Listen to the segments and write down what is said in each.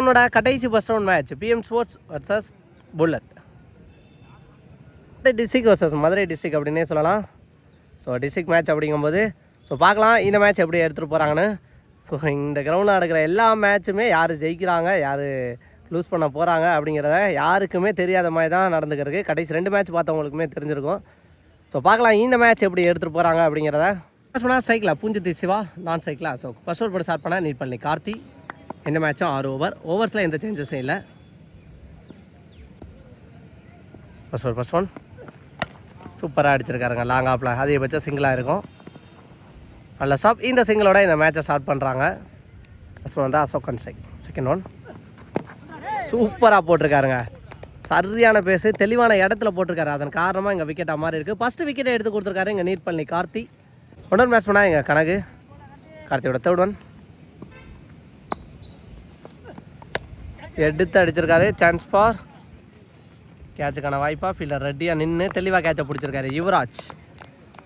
உன்னோட கடைசி first round match PM sports versus bullet district versus Madurai district அப்படின்னே சொல்லலாம். ஸோ டிஸ்ட்ரிக் மேட்ச் அப்படிங்கும்போது ஸோ பார்க்கலாம் இந்த மேட்ச் எப்படி எடுத்துகிட்டு போகிறாங்கன்னு ஸோ இந்த கிரவுண்டில் நடக்கிற எல்லா மேட்சுமே யார் ஜெயிக்கிறாங்க யார் லூஸ் பண்ண போகிறாங்க அப்படிங்கிறத யாருக்குமே தெரியாத மாதிரி தான் நடந்துக்கிறதுக்கு. கடைசி ரெண்டு மேட்ச் பார்த்தவங்களுக்குமே தெரிஞ்சிருக்கும். ஸோ பார்க்கலாம் இந்த மேட்ச் எப்படி எடுத்துகிட்டு போகிறாங்க அப்படிங்கிறத. சொன்னால் பண்ணால் சைக்கிளா பூஞ்சித்தி சிவா நான் சைக்கிளா ஸோ ஃபர்ஸ்ட் ஒரு போட்டு ஸ்டார்ட் பண்ணால் நீட் பண்ணி கார்த்தி இந்த மேட்சும் ஆறு ஓவர் ஓவர்ஸில் எந்த சேஞ்சஸும் இல்லை. ஃபஸ்ட் ஒன் ஃபஸ்ட் ஒன் சூப்பராக அடிச்சிருக்காருங்க லாங் ஆப்பில் அதிகபட்சம் சிங்கிளாக இருக்கும். நல்ல ஸ்டாப் இந்த சிங்கிளோட இந்த மேட்சை ஸ்டார்ட் பண்ணுறாங்க ஃபஸ்ட் ஒன் தான் அசோக் சைக் செகண்ட் ஒன் சூப்பராக போட்டிருக்காருங்க. சரியான பேசு தெளிவான இடத்துல போட்டிருக்காரு. அதன் காரணமாக இங்கே விக்கெட்டாக மாதிரி இருக்குது ஃபஸ்ட்டு விக்கெட்டை எடுத்து கொடுத்துருக்காரு இங்கே நீட் பண்ணி கார்த்தி. ஒன் ஒன் பேட்ஸ்மேனாக எங்கள் கணக்கு கார்த்தியோட தேர்ட் ஒன் எடுத்து அடிச்சிருக்காரு. சான்ஸ் ஃபார் கேட்சுக்கான வாய்ப்பாக ஃபீல்டர் ரெட்டியாக நின்று தெளிவாக கேட்சை பிடிச்சிருக்காரு யுவராஜ்.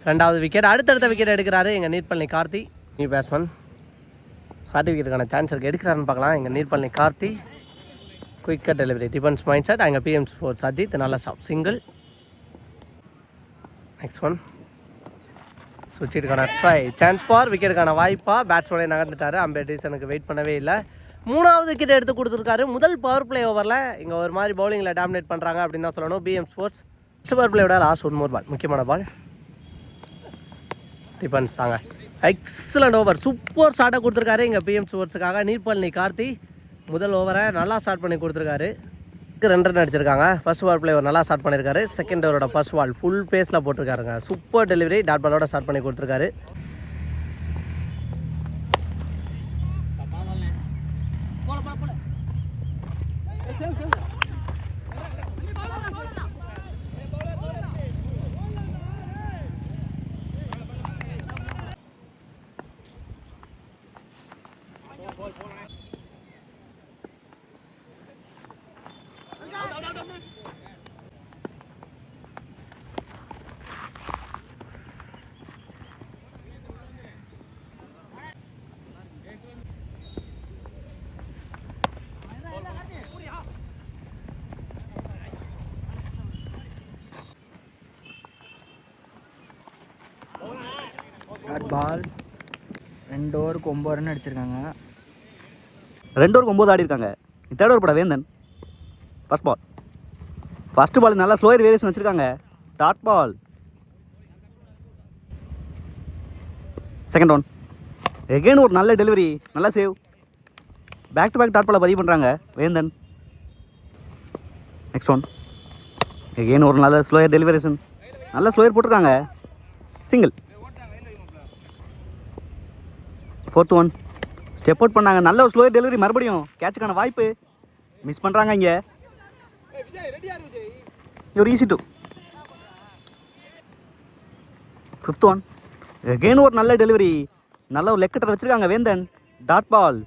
ரெண்டாவது விக்கெட் அடுத்தடுத்த விக்கெட் எடுக்கிறாரு எங்கள் நீர்பள்ளி கார்த்தி. நியூ பேட்ஸ்மேன் சர்டிஃபிகேட்டுக்கான சான்ஸ் இருக்குது எடுக்கிறாருன்னு பார்க்கலாம். எங்கள் Neerpalli Karthi. Quicker delivery defence mind set அங்கே பிஎம் ஸ்போர்ட்ஸ் அஜித் நல்ல ஸ்டாப் சிங்கிள் நெக்ஸ்ட் ஒன் சுவிட்சுக்கான ட்ரை சான்ஸ் ஃபார் விக்கெட்டுக்கான வாய்ப்பாக பேட்ஸ்மேனே நகர்ந்துட்டார். அம்பேர் டீசனுக்கு வெயிட் பண்ணவே இல்லை. மூணாவது விக்கெட் எடுத்து கொடுத்துருக்காரு. முதல் பவர் பிளே ஓவரில் இங்கே ஒரு மாதிரி பவுலிங்கில் டாமினேட் பண்ணுறாங்க அப்படின்னு தான் சொல்லணும். பிஎம் ஸ்போர்ட்ஸ் ஃபஸ்ட் பவர் பிளேயோட லாஸ்ட் ஒன் மோர் பால் முக்கியமான பால் டிஃபன்ஸ் தாங்க. எக்ஸலண்ட் ஓவர் சூப்பர் ஸ்டார்ட்டாக கொடுத்துருக்காரு இங்கே பிஎம் ஸ்போர்ட்ஸுக்காக நீர்பழனி கார்த்தி முதல் ஓவரை நல்லா ஸ்டார்ட் பண்ணி கொடுத்துருக்காரு. ரெண்டு ரன் அடிச்சிருக்காங்க. ஃபர்ஸ்ட் பால் பிளேவர் நல்லா ஸ்டார்ட் பண்ணியிருக்காரு செகண்ட் ஓவரோட ஃபர்ஸ்ட் பால் ஃபுல் பேஸில் போட்டிருக்காருங்க. சூப்பர் டெலிவரி டாட் பாலோட ஸ்டார்ட் பண்ணி கொடுத்துருக்காரு. பால் ரெண்டு ஓவருக்கு ஒம்பது ரன் அடிச்சிருக்காங்க. ரெண்டு ஓவருக்கு ஒம்பது ஆடி இருக்காங்க. தேர்ட் ஓவர் பட வேந்தன். ஃபர்ஸ்ட் பால் ஃபர்ஸ்ட் பால் நல்லா ஸ்லோயர் வேரியேஷன் வச்சுருக்காங்க. Dot ball second one again ஒரு நல்ல டெலிவரி நல்ல save back to back dot பாலை பதிவு பண்ணுறாங்க வேந்தன். நெக்ஸ்ட் ஒன் எகெயின் ஒரு நல்ல ஸ்லோயர் டெலிவரேஷன் நல்ல ஸ்லோயர் போட்டிருக்காங்க. Single fourth one step out பண்ணாங்க. நல்ல ஒரு ஸ்லோயர் டெலிவரி மறுபடியும். கேட்சுக்கான வாய்ப்பு. மிஸ் பண்ணுறாங்க இங்கே. ஒரு easy two fifth one again ஒரு நல்ல டெலிவரி நல்ல ஒரு லெக்கட்டர் வச்சுருக்காங்க வேந்தன். டாட் பால்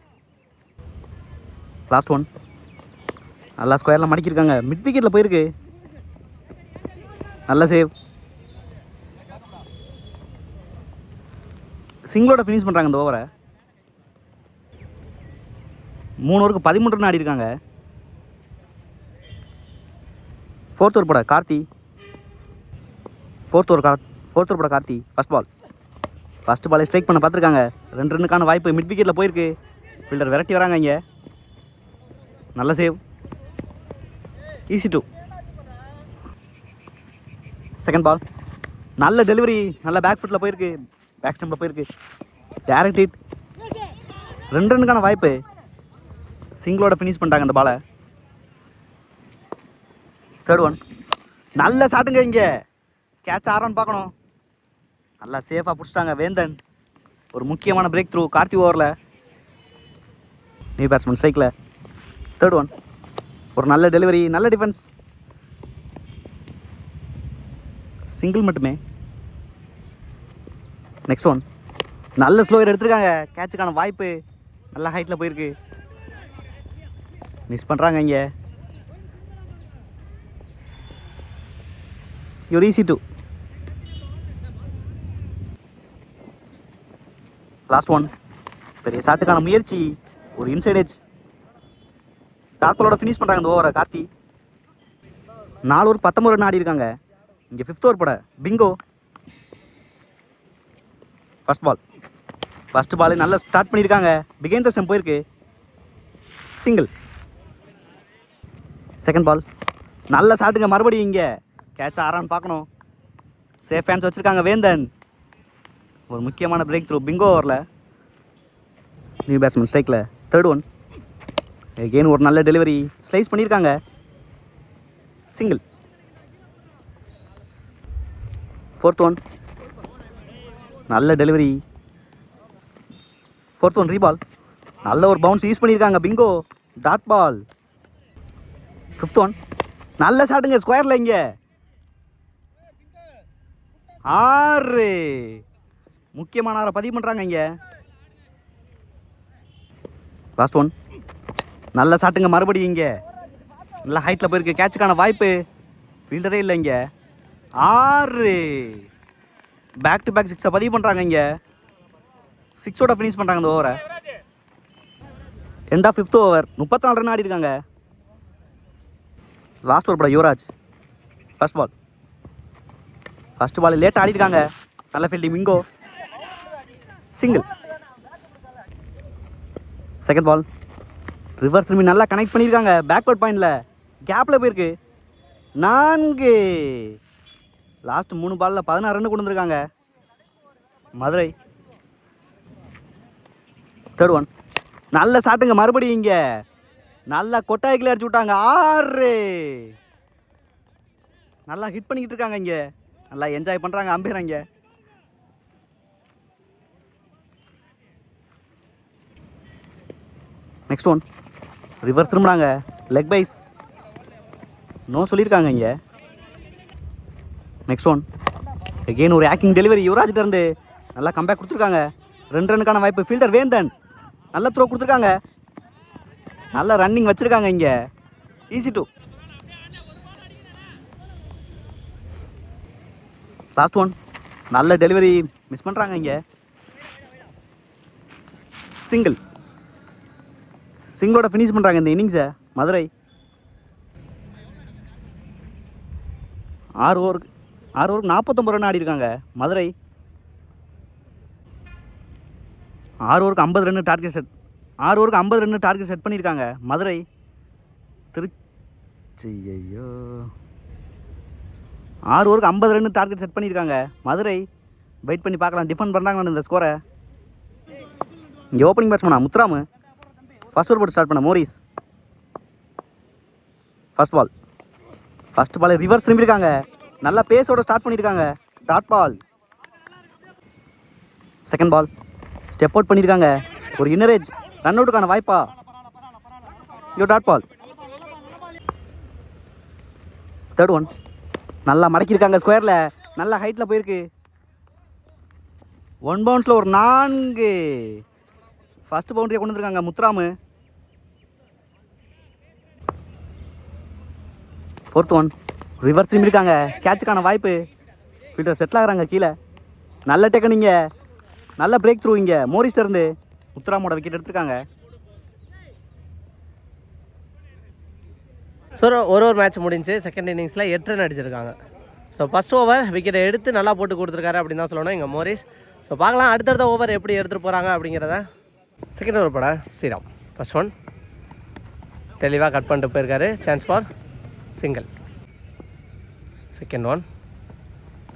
லாஸ்ட் ஒன் நல்லா ஸ்கொயரில் மடக்கியிருக்காங்க. மிட் விக்கெட்டில் போயிருக்கு. நல்ல சேவ் சிங்கிளோட ஃபினிஷ் பண்ணுறாங்க இந்த ஓவரை மூணு ஓவருக்கு பதிமூணு ரன் இருக்காங்க ஃபோர்த் ஓவர் போட கார்த்தி. ஃபோர்த் ஓவர் கா ஃபோர்த் ஓவர் போட கார்த்தி. ஃபர்ஸ்ட் பால் ஃபஸ்ட் பாலை ஸ்ட்ரைக் பண்ண பார்த்துருக்காங்க. ரெண்டு ரன்னுக்கான வாய்ப்பு மிட் விக்கெட்டில் போயிருக்கு. ஃபீல்டர் விரட்டி வராங்க இங்கே. நல்ல save easy two second ball நல்ல டெலிவரி நல்ல பேக் ஃபுட்டில் போயிருக்கு. பேக் ஸ்டம்பில் போயிருக்கு. டேரக்ட் ஹிட் ரெண்டு ரன்னுக்கான வாய்ப்பு. சிங்கிளோட ஃபினிஷ் பண்ணிட்டாங்க அந்த பாலை. தேர்ட் ஒன் நல்ல சாட்டுங்க இங்கே. கேட்ச் ஆறான்னு பார்க்கணும். நல்லா சேஃபாக பிடிச்சிட்டாங்க வேந்தன். ஒரு முக்கியமான பிரேக் த்ரூ கார்த்தி ஓவரில். நியூ பேட்ஸ்மேன் ஸ்ட்ரைக்கில் தேர்ட் ஒன் ஒரு நல்ல டெலிவரி நல்ல டிஃபென்ஸ் சிங்கிள் மட்டுமே. நெக்ஸ்ட் ஒன் நல்ல ஸ்லோயர் எடுத்திருக்காங்க. கேட்சுக்கான வாய்ப்பு. நல்ல ஹைட்டில் போயிருக்கு. மிஸ் பண்ணுறாங்க இங்கே. யூர் ஈஸி டூ லாஸ்ட் ஒன் பெரிய ஷாட்டுக்கான முயற்சி. ஒரு இன்சைடேஜ் எஜ் ஃபினிஷ் பண்ணுறாங்க இந்த ஓவரை கார்த்தி. நாலு ஒரு பத்தொம்பது ரன் ஆடி இருக்காங்க. இங்கே ஃபிஃப்த் ஓவர் போட. பிங்கோ ஃபர்ஸ்ட் பால் ஃபஸ்ட் பால் நல்லா ஸ்டார்ட் பண்ணியிருக்காங்க பிகேந்தர் த ஸ்டம் போயிருக்கு. சிங்கிள் செகண்ட் பால் நல்ல சாட்டுங்க மறுபடியும் இங்கே. கேட்ச் ஆறான்னு பார்க்கணும். சேஃப் ஃபேன்ஸ் வச்சுருக்காங்க வேந்தன். ஒரு முக்கியமான பிரேக் த்ரூ பிங்கோ ஓவரில் நியூ பேட்ஸ்மேன் ஸ்ட்ரைக்கில் தேர்ட் ஒன் எகெயின் ஒரு நல்ல டெலிவரி ஸ்லைஸ் பண்ணியிருக்காங்க சிங்கிள் ஃபோர்த் ஒன் நல்ல டெலிவரி ஃபோர்த் ஒன் ரீபால் நல்ல ஒரு பவுன்ஸ் யூஸ் பண்ணியிருக்காங்க பிங்கோ டாட் பால் ஃபிஃப்த் ஒன் நல்ல ஷாட்டுங்க ஸ்கொயரில் இங்கே. ஆறு. முக்கியமான ஆறை பதிவு பண்ணுறாங்க இங்கே. லாஸ்ட் ஒன் நல்ல ஷாட்டுங்க மறுபடியும் இங்கே. நல்ல ஹைட்டில் போயிருக்கு. கேட்சுக்கான வாய்ப்பு. ஃபீல்டரே இல்லை இங்கே. ஆறு. பேக் டு பேக் சிக்ஸை பதிவு பண்ணுறாங்க இங்கே. சிக்ஸோட ஃபினிஷ் பண்ணுறாங்க இந்த ஓவரை ரெண்டா ஃபிஃப்த் ஓவர் முப்பத்தி நாலு ரன் ஆடி இருக்காங்க லாஸ்ட் ஒரு படம் Yuvaraj. First ball first ball லேட்டாக ஆடிருக்காங்க. நல்ல ஃபீல்டிங் மிங்கோ சிங்கிள் செகண்ட் பால் ரிவர்ஸ் திரும்பி நல்லா கனெக்ட் பண்ணியிருக்காங்க பேக்வர்ட் பாயிண்டில் கேப்பில் போயிருக்கு. நான்கு. லாஸ்ட் மூணு பாலில் பதினாறு ரன் கொண்டு வந்திருக்காங்க மதுரை. தேர்ட் ஒன் நல்ல சாட்டுங்க மறுபடியும் இங்கே. நல்லா கொட்டாய்க்கில் அடிச்சு விட்டாங்க. ஆறு நல்லா ஹிட் பண்ணிக்கிட்டு இருக்காங்க இங்கே. நல்லா என்ஜாய் பண்ணுறாங்க அம்பேர் இங்கே நெக்ஸ்ட் ஒன் ரிவர்ஸ் திரும்பினாங்க லெக் பைஸ் நோ சொல்லியிருக்காங்க இங்கே. நெக்ஸ்ட் ஒன் எகெயின் ஒரு ஆக்கிங் டெலிவரி யுவராஜ்கிட்ட இருந்து நல்லா கம்பேக் கொடுத்துருக்காங்க. ரெண்டு ரனுக்கான வாய்ப்பு. ஃபீல்டர் வேந்தன். நல்ல த்ரோ கொடுத்துருக்காங்க. நல்ல ரன்னிங் வச்சுருக்காங்க இங்கே. ஈஸி டூ லாஸ்ட் ஒன் நல்ல டெலிவரி மிஸ் பண்ணுறாங்க இங்கே. சிங்கிள் சிங்கிளோட ஃபினிஷ் பண்ணுறாங்க இந்த இன்னிங்ஸை மதுரை. ஆறு ஓவருக்கு ஆறு ஓவருக்கு நாற்பத்தொம்பது ரன் ஆடி இருக்காங்க மதுரை. ஆறு ஓவருக்கு ஐம்பது ரன் டார்கெட் செட் ஆறு ஓவருக்கு ஐம்பது ரன் டார்கெட் செட் பண்ணியிருக்காங்க. மதுரை. திருச்சி ஐயோ ஆறு ஓவருக்கு ஐம்பது ரன் டார்கெட் செட் பண்ணியிருக்காங்க. மதுரை. வெயிட் பண்ணி பார்க்கலாம். டிஃபெண்ட் பண்ணுறாங்க இந்த ஸ்கோரை இங்கே ஓப்பனிங் பேட்ஸ்மேனா முத்துராமு. ஃபர்ஸ்ட் ஓவர் போட்டு ஸ்டார்ட் பண்ண Morris. First ball first ball reverse திரும்பியிருக்காங்க. நல்லா பேஸோட ஸ்டார்ட் பண்ணியிருக்காங்க. Dot ball second ball step out பண்ணியிருக்காங்க. ஒரு இன்னரேஜ் ரன் அவுட்டுக்கான வாய்ப்பா? யோ டாட் பால் தேர்ட் ஒன் நல்லா மடக்கியிருக்காங்க ஸ்கொயரில் நல்லா ஹைட்டில் போயிருக்கு. ஒன் பவுன்ஸில் ஒரு நான்கு. ஃபஸ்ட் பவுண்டரியை கொண்டு வந்திருக்காங்க முத்துராமு. ஃபோர்த் ஒன் ரிவர்ஸ் திரும்பியிருக்காங்க கேட்சுக்கான வாய்ப்பு. ஃபீல்டர் செட்டில் ஆகிறாங்க கீழே. நல்ல டெக்கனிங்க இங்கே நல்ல பிரேக் த்ரூ இங்கே மோரிஸ்ட இருந்து. முத்துராமோட விக்கெட் எடுத்திருக்காங்க. ஸோ ஒரு ஒரு மேட்ச் முடிஞ்சு செகண்ட் இன்னிங்ஸில் எட்டு ரன் அடிச்சிருக்காங்க. ஸோ ஃபஸ்ட் ஓவர் விக்கெட்டை எடுத்து நல்லா போட்டு கொடுத்துருக்காரு அப்படின்னு தான் சொல்லணும் எங்கள் மோரிஸ். ஸோ பார்க்கலாம் அடுத்தடுத்த ஓவர் எப்படி எடுத்துகிட்டு போகிறாங்க அப்படிங்கிறத. செகண்ட் ஓவர் பட ஸ்ரீராம். ஃபர்ஸ்ட் ஒன் தெளிவாக கட் பண்ணிட்டு போயிருக்காரு. Chance for single second one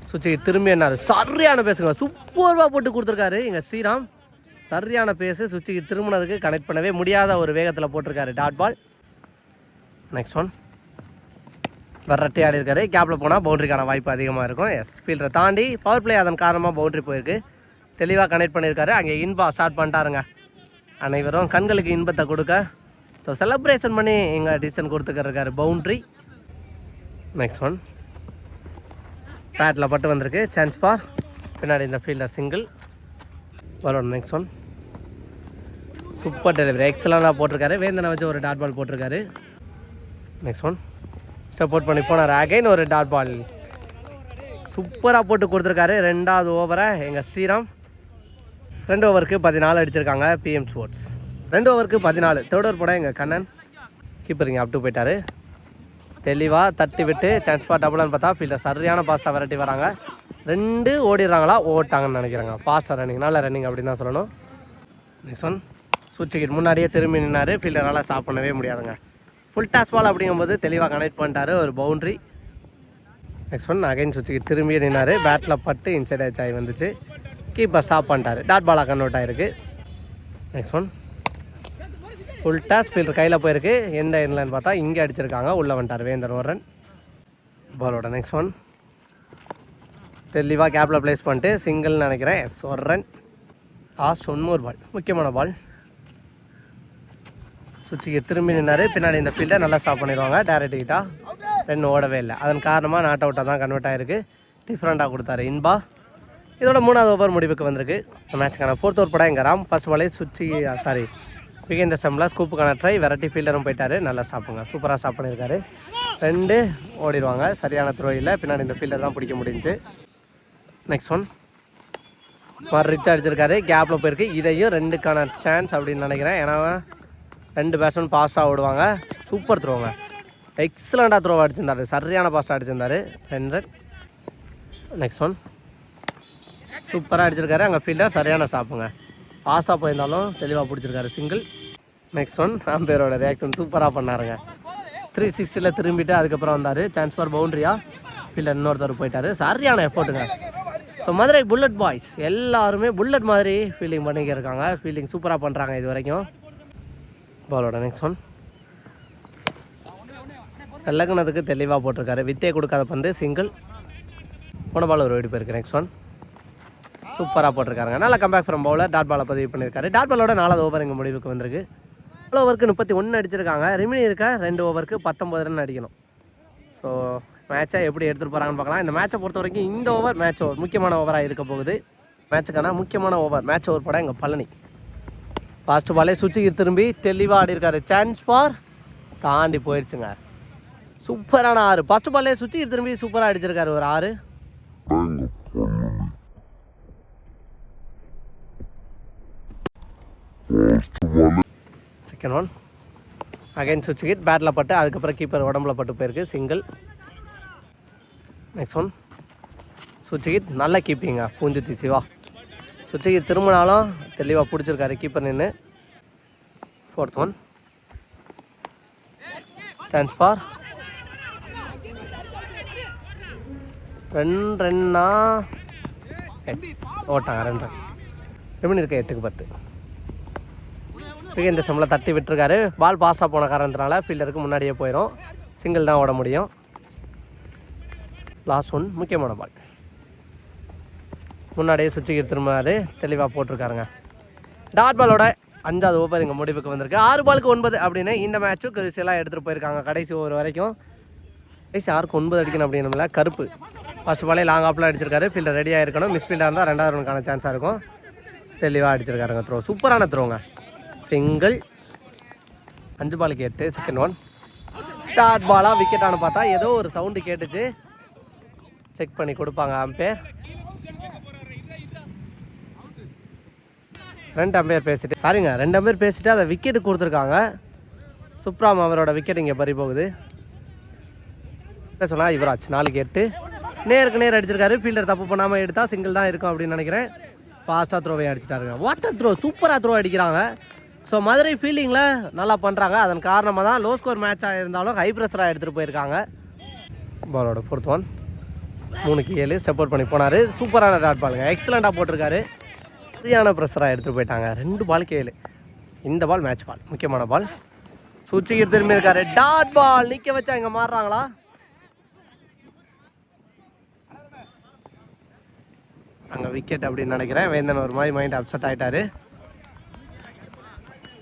சுவிட்சுக்கு திரும்பி என்னாரு? சரியான பேசுங்க சூப்பர்வாக போட்டு கொடுத்துருக்காரு எங்கள் ஸ்ரீராம். சரியான பேஸு சுவிட்சுக்கு திரும்பினதுக்கு கனெக்ட் பண்ணவே முடியாத ஒரு வேகத்தில் போட்டிருக்காரு டாட் பால் நெக்ஸ்ட் ஒன் வரட்டி ஆடி இருக்காரு. கேப்பில் போனால் பவுண்டரிக்கான வாய்ப்பு அதிகமாக இருக்கும். எஸ் ஃபீல்டரை தாண்டி பவர் பிளே அதன் காரணமாக பவுண்டரி போயிருக்கு. தெளிவாக கனெக்ட் பண்ணியிருக்காரு அங்கே இன்பா ஸ்டார்ட் பண்ணிட்டாருங்க. அனைவரும் கண்களுக்கு இன்பத்தை கொடுக்க. ஸோ செலப்ரேஷன் பண்ணி எங்கள் டிசிஷன் கொடுத்துக்கிருக்காரு பவுண்ட்ரி நெக்ஸ்ட் ஒன் பேட்டில் பட்டு வந்திருக்கு. சான்ஸ் பா பின்னாடி இந்த ஃபீல்டர் சிங்கிள் வரும். நெக்ஸ்ட் ஒன் சூப்பர் டெலிவரி எக்ஸலண்டாக போட்டிருக்காரு. வேந்தனை வச்சு ஒரு டாட் பால் போட்டிருக்காரு. நெக்ஸ்ட் ஒன் ஸ்டெப் அவுட் பண்ணி போனார். அகைன் ஒரு டாட் பால் சூப்பராக போட்டு கொடுத்துருக்காரு. ரெண்டாவது ஓவரை எங்கள் ஸ்ரீராம். ரெண்டு ஓவருக்கு பதினாலு அடிச்சிருக்காங்க. பிஎம் ஸ்போர்ட்ஸ் ரெண்டு ஓவருக்கு பதினாலு. தேர்ட் ஓவர் போட எங்கள் கண்ணன்? கீப்பரிங்க அப் டு போயிட்டார். தெளிவாக தட்டி விட்டு சான்ஸ் பார் டபுள்னு பார்த்தா ஃபீல்டர் சரியான பாஸ்ட்டாக விரட்டி வராங்க. ரெண்டு ஓடிடுறாங்களா? ஓட்டாங்கன்னு நினைக்கிறாங்க. பாஸ்டாக ரன்னிங் நல்ல ரன்னிங் அப்படின்னு தான் சொல்லணும். நெக்ஸ்ட் ஒன் சுவிட்ச் முன்னாடியே திரும்பி நின்னார். ஃபீல்டரால் ஸ்டாப் பண்ணவே முடியாதுங்க. ஃபுல் டாஸ் பால் அப்படிங்கும்போது தெளிவாக கனெக்ட் பண்ணிட்டாரு. ஒரு பவுண்ட்ரி நெக்ஸ்ட் ஒன் அகைன் சுவிட்சுக்கு திரும்பி நின்னார். பேட்டில் பட்டு இன்சைட் ஆச்சு ஆகி வந்துச்சு. கீப்பர் ஸ்டாப் பண்ணிட்டாரு. டாட் பாலாக கன்வெர்ட் ஆகிருக்கு next one full toss fielder கையில் போயிருக்கு. எந்த எண்ணில்னு பார்த்தா இங்கே அடிச்சிருக்காங்க. உள்ளே வந்துட்டார் வேந்தர் ஒரு ரன் பாலோட நெக்ஸ்ட் ஒன் தெளிவாக கேப்பில் ப்ளேஸ் பண்ணிட்டு சிங்கிள்னு நினைக்கிறேன். எஸ் ஒரு ரன் லாஸ்ட் ஒரு பால் முக்கியமான பால் சுவிட்சுக்கு திரும்பி நின்னார். பின்னாடி இந்த ஃபீல்டை நல்லா ஸ்டாப் பண்ணிடுவாங்க. டேரக்ட் கிட்டா. ரெண்டு ஓடவே இல்லை. அதன் காரணமாக நாட் அவுட்டாக தான் கன்வெர்ட் ஆயிருக்கு. டிஃப்ரெண்ட்டாக கொடுத்தாரு இன்பா. இதோட மூணாவது ஓவர் முடிவுக்கு வந்திருக்கு. இந்த மேட்ச்க்கான ஃபோர்த் ஓவர் படம் எங்கள் ராம்? ஃபர்ஸ்ட் பாலே சுச்சி சாரி விகேந்தர் ஸ்டம்பில் ஸ்கூப்புக்கான ட்ரை வெரைட்டி ஃபீல்டரும் போயிட்டாரு. நல்லா ஸ்டாப்புங்க சூப்பராக ஸ்டாப் பண்ணியிருக்காரு ரெண்டு ஓடிடுவாங்க. சரியான த்ரோ இல்லை. பின்னாடி இந்த ஃபீல்டர் தான் பிடிக்க முடிஞ்சுச்சு நெக்ஸ்ட் ஒன் மாதிரி ரிச் அடிச்சிருக்காரு. கேப்பில் போயிருக்கு. இதையும் ரெண்டுக்கான சான்ஸ் அப்படின்னு நினைக்கிறேன். ஏன்னா ரெண்டு பேட்ஸ்மேன் பாஸ்டாக ஓடுவாங்க. சூப்பர் த்ரோங்க எக்ஸலண்ட்டாக த்ரோ அடிச்சிருந்தாரு. சரியான பாஸ்டாக அடிச்சிருந்தாரு. ஹண்ட்ரட் நெக்ஸ்ட் ஒன் சூப்பராக அடிச்சிருக்காரு. அங்கே ஃபீல்டர் சரியான ஸ்டாப்புங்க பாஸ்ட்டாக போயிருந்தாலும் தெளிவாக பிடிச்சிருக்காரு சிங்கிள் நெக்ஸ்ட் ஒன் ஆம்பேரோட ரியாக்ஷன் சூப்பராக பண்ணாருங்க. த்ரீ சிக்ஸ்டியில் திரும்பிட்டு அதுக்கப்புறம் வந்தார். சான்ஸ் ஃபார் பவுண்ட்ரியா ஃபீல்டர் இன்னொருத்தர் போயிட்டாரு. சரியான எஃபோர்ட்டுங்க ஸோ மதுரை புல்லட் பாய்ஸ் எல்லாருமே புல்லட் மாதிரி ஃபீலிங் பண்ணிக்க இருக்காங்க. ஃபீலிங் சூப்பராக பண்ணுறாங்க இது வரைக்கும். பாலோட நெக்ஸ்ட் ஒன் வெள்ளக்கணத்துக்கு தெளிவாக போட்டிருக்காரு. வித்தே கொடுக்காத பந்து சிங்கிள் போன பால் ஒரு வெடிப்பு இருக்குது நெக்ஸ்ட் ஒன் சூப்பராக போட்டிருக்காருங்க. நல்லா கம்பேக் ஃப்ரம் பவுலர் டாட் பாலை பதிவு பண்ணியிருக்காரு. டாட் பாலோட நாலாவது ஓவர் இங்கே முடிவுக்கு வந்திருக்கு. நாலு ஓவருக்கு முப்பத்தி ஒன்று அடிச்சிருக்காங்க. ரிமினி இருக்க? ரெண்டு ஓவருக்கு பத்தொம்பது ரன் அடிக்கணும். ஸோ மேட்சை எப்படி எடுத்துகிட்டு போகிறாங்கன்னு பார்க்கலாம். இந்த மேட்சை பொறுத்த வரைக்கும் இந்த ஓவர் மேட்ச் ஓவர் முக்கியமான ஓவராக இருக்க போகுது. மேட்சுக்கான முக்கியமான ஓவர் மேட்ச் ஓவர் படம் எங்கள் பழனி. ஃபஸ்ட்டு பாலே சுவிட்சுக்கு திரும்பி தெளிவாக ஆடி இருக்காரு சான்ஸ் ஃபார் தாண்டி போயிடுச்சுங்க சூப்பரான ஆறு. ஃபஸ்ட்டு பாலே சுவிட்சுக்கு திரும்பி சூப்பராக அடிச்சிருக்காரு. ஒரு ஆறு. செகண்ட் ஒன் அகைன் சுவிட்ச் கிட் பேட்டில் பட்டு அதுக்கப்புறம் கீப்பர் உடம்புல பட்டு போயிருக்கு. சிங்கிள் நெக்ஸ்ட் ஒன் சுவிட்ச் கிட் நல்ல கீப்பிங்க பூஞ்சுத்தி சிவா. சுவிட்ச் திரும்பினாலும் தெளிவாக பிடிச்சிருக்காரு. கீப்பர் நின்று ஃபோர்த் ஒன் சான்ஸ் ஃபார் ரெண்டு ரெண்டா எஸ் ஓட்டாங்க ரெண்டு ரன் எப்படி இருக்க? எட்டுக்கு பத்து. இந்த சம்பளம் தட்டி விட்டுருக்காரு. பால் பாஸாக போன காரணத்தினால ஃபீல்டருக்கு முன்னாடியே போயிடும் சிங்கிள் தான் ஓட முடியும். லாஸ்ட் ஒன் முக்கியமான பால் முன்னாடியே சுவிட்சுக்கு எடுத்துருமாறு தெளிவாக போட்டிருக்காருங்க. டாட் பாலோட அஞ்சாவது ஓவர் இங்கே முடிவுக்கு வந்திருக்கு. ஆறு பாலுக்கு ஒன்பது அப்படின்னு இந்த மேட்ச்சும் கரிசியெல்லாம் எடுத்துகிட்டு போயிருக்காங்க. கடைசி ஓவர் வரைக்கும். கடைசி ஆறுக்கு ஒன்பது அடிக்கணும் அப்படின்னம்ல கருப்பு. ஃபஸ்ட் பாலே லாங் ஆப்பில் அடிச்சிருக்காரு. ஃபீல்டர் ரெடியாக இருக்கணும் மிஸ் ஃபீல்டாக இருந்தால் ரெண்டாவது ரனுக்கான சான்ஸாக இருக்கும். தெளிவாக அடிச்சிருக்காருங்க த்ரோ சூப்பரான த்ரோங்க சிங்கிள் அஞ்சு பாலுக்கு எட்டு செகண்ட் ஒன் டாட் பாலாக விக்கெட்டானு பார்த்தா ஏதோ ஒரு சவுண்டு கேட்டுச்சு. செக் பண்ணி கொடுப்பாங்க அம்பேர் ரெண்டு அம்பையர் பேசிட்டு சாரிங்க ரெண்டு அம்பையர் பேசிட்டு அதை விக்கெட்டு கொடுத்துருக்காங்க. சுப்ராம் அவரோட விக்கெட் இங்கே பறி போகுது. சொன்னா யுவராஜ் நாலுக்கு எட்டு நேருக்கு நேர் அடிச்சிருக்காரு. ஃபீல்டர் தப்பு பண்ணாமல் எடுத்தால் சிங்கிள் தான் இருக்கும் அப்படின்னு நினைக்கிறேன். ஃபாஸ்ட்டாக த்ரோவே அடிச்சிட்டாருங்க. வாட்டர் த்ரோ சூப்பராக த்ரோ அடிக்கிறாங்க. ஸோ மதுரை ஃபீல்டிங்கில் நல்லா பண்ணுறாங்க அதன் காரணமாக தான் லோ ஸ்கோர் மேட்சாக இருந்தாலும் ஹை ப்ரெஷராக எடுத்துகிட்டு போயிருக்காங்க. பாலோட ஃபோர்த் ஒன் மூணுக்கு ஏழு ஸ்டெப் அவுட் பண்ணி போனார். சூப்பரான டாட் பாலுங்க எக்ஸலண்ட்டாக போட்டிருக்காரு. சரியான ப்ரெஷராக எடுத்துகிட்டு போயிட்டாங்க. ரெண்டு பால் கேளு இந்த பால் மேட்ச் பால் முக்கியமான பால் சுவிட்சுக்கு திரும்பி இருக்காரு. டாட் பால் நிற்க வச்சா இங்கே மாறுறாங்களா? அங்கே விக்கெட் அப்படின்னு நினைக்கிறேன். வேந்தன் ஒரு மாதிரி மைண்ட் அப்செட் ஆகிட்டாரு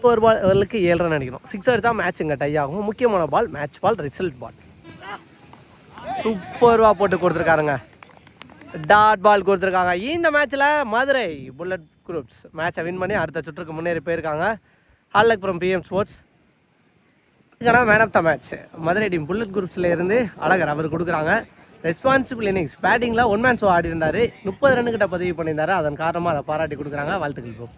ஒரு பாலுக்கு ஏழு ரன் அடிக்கணும். சிக்ஸ் அடித்தா மேட்ச் இங்கே டை ஆகும். முக்கியமான பால் மேட்ச் பால் ரிசல்ட் பால் சூப்பர்வாக போட்டு கொடுத்துருக்காருங்க. டாட் பால் கொடுத்துருக்காங்க. இந்த மேட்ச்சில் மதுரை புல்லட் குரூப்ஸ் மேட்சை வின் பண்ணி அடுத்த சுற்றுக்கு முன்னேறி போயிருக்காங்க. ஹாலக்புரம் பிஎம் ஸ்போர்ட்ஸ் இதுக்கான man of the match Madurai team bullet குரூப்ஸில் இருந்து அழகர் அவர் கொடுக்குறாங்க. ரெஸ்பான்சிபிள் இன்னிங்ஸ் பேட்டிங்கில் ஒன் மேன் ஷோ ஆடி இருந்தார். முப்பது ரன்னுக்கிட்ட பதிவு பண்ணியிருந்தார். அதன் காரணமாக அதை பாராட்டி கொடுக்குறாங்க. வாழ்த்துக்கள் ப்ரோ